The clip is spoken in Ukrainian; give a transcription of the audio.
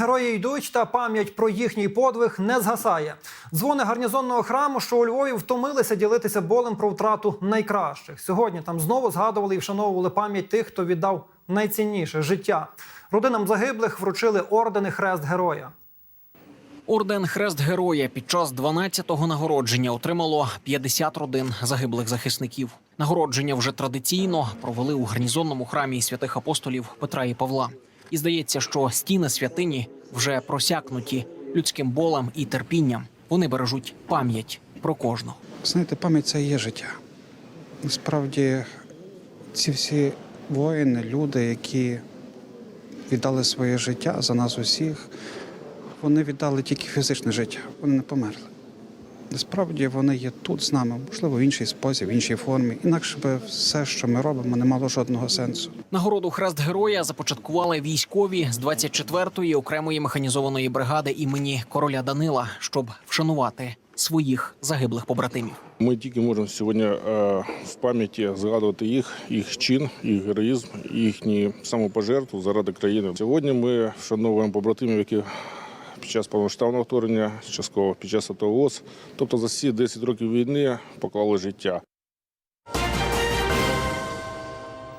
Герої йдуть, та пам'ять про їхній подвиг не згасає. Дзвони гарнізонного храму, що у Львові втомилися ділитися болем про втрату найкращих. Сьогодні там знову згадували і вшановували пам'ять тих, хто віддав найцінніше життя. Родинам загиблих вручили ордени Хрест Героя. Орден Хрест Героя під час 12-го нагородження отримало 50 родин загиблих захисників. Нагородження вже традиційно провели у гарнізонному храмі святих апостолів Петра і Павла. І здається, що стіни святині вже просякнуті людським болем і терпінням. Вони бережуть пам'ять про кожного. Знаєте, пам'ять це є життя. Насправді, ці всі воїни, люди, які віддали своє життя за нас усіх, вони віддали тільки фізичне життя, вони не померли. Насправді вони є тут з нами, можливо, в інший спосіб, в іншій формі. Інакше би все, що ми робимо, не мало жодного сенсу. Нагороду Хрест Героя започаткували військові з 24-ї окремої механізованої бригади імені короля Данила, щоб вшанувати своїх загиблих побратимів. Ми тільки можемо сьогодні е, в пам'яті згадувати їх, їх чин, їх героїзм, їхні самопожертву заради країни. Сьогодні ми вшановуємо побратимів, які під час повноштабного вторгнення, частково під час АТО ООС, тобто за всі 10 років війни поклали життя.